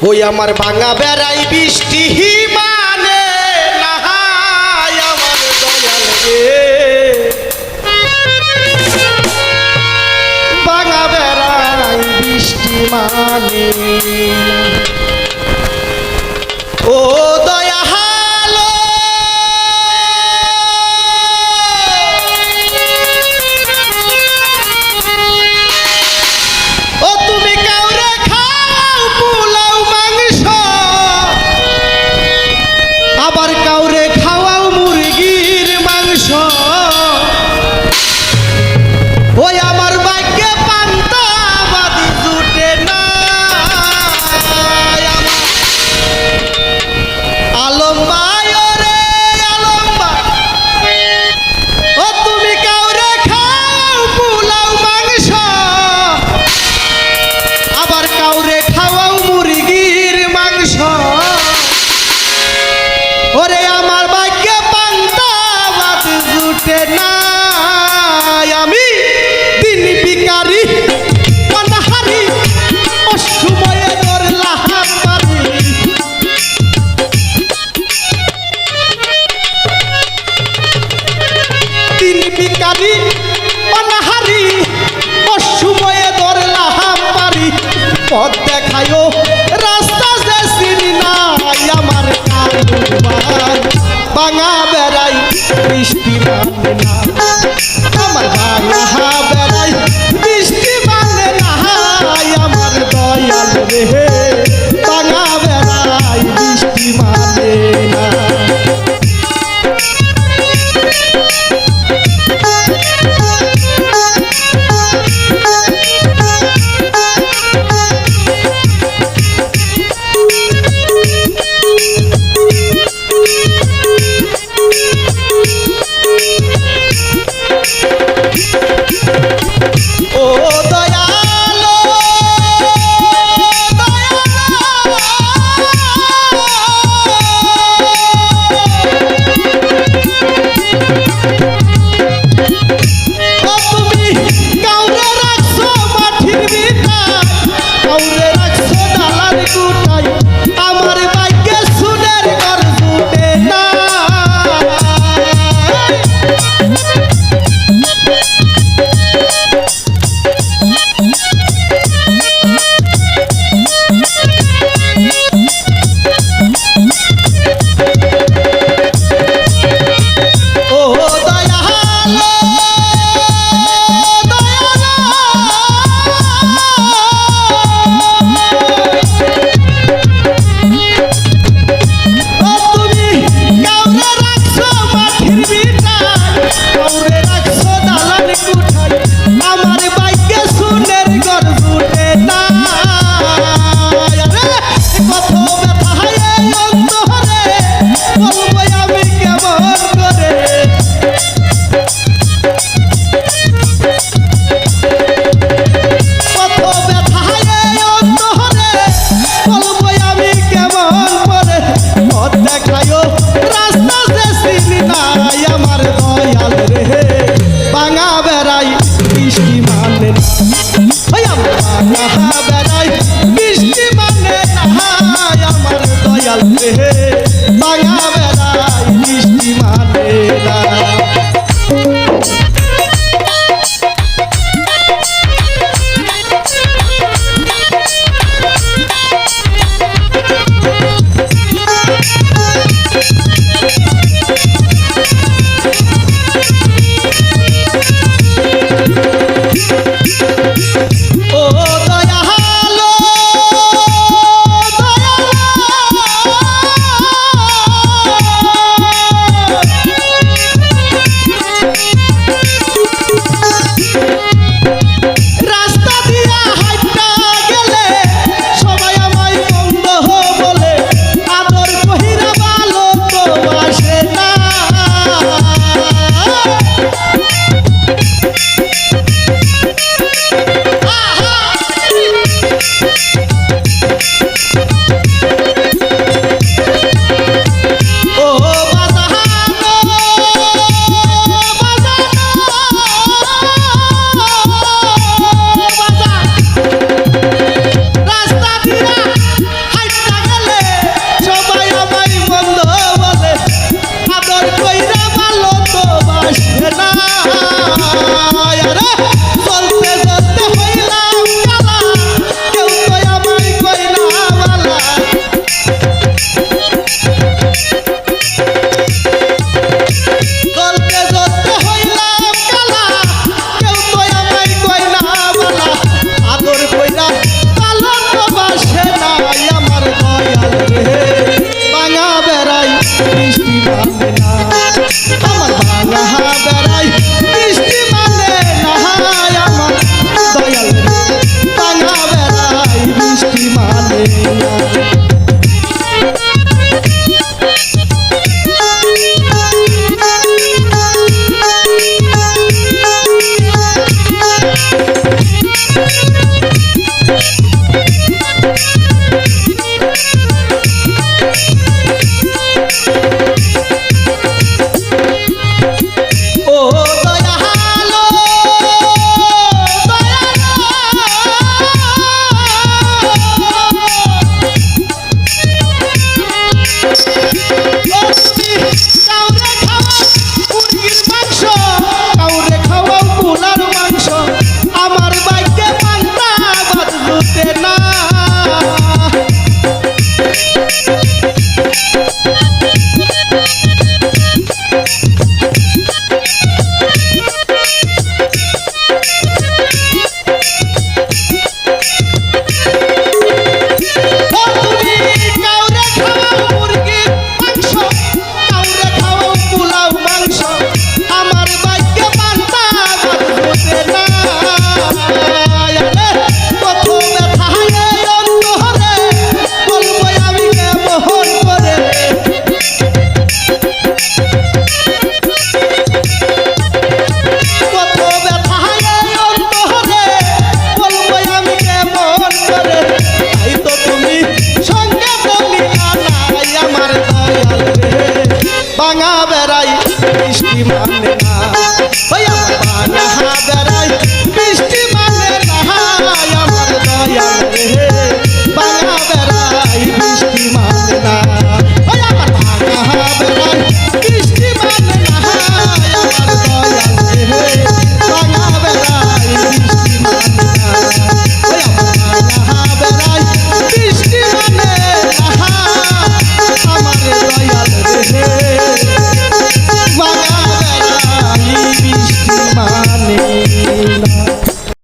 ওই আমার ভাঙা বেড়াই বৃষ্টি মানে আমার ভাঙা বেড়াই বৃষ্টি মানে কালো রাস্তা যে চিনি নাই, আমার কালো বাঙা বেড়াই, বৃষ্টি মানে না। আমার বাঙা বেড়াই, বৃষ্টি মানে না। আমার দয়াল রে। know মানে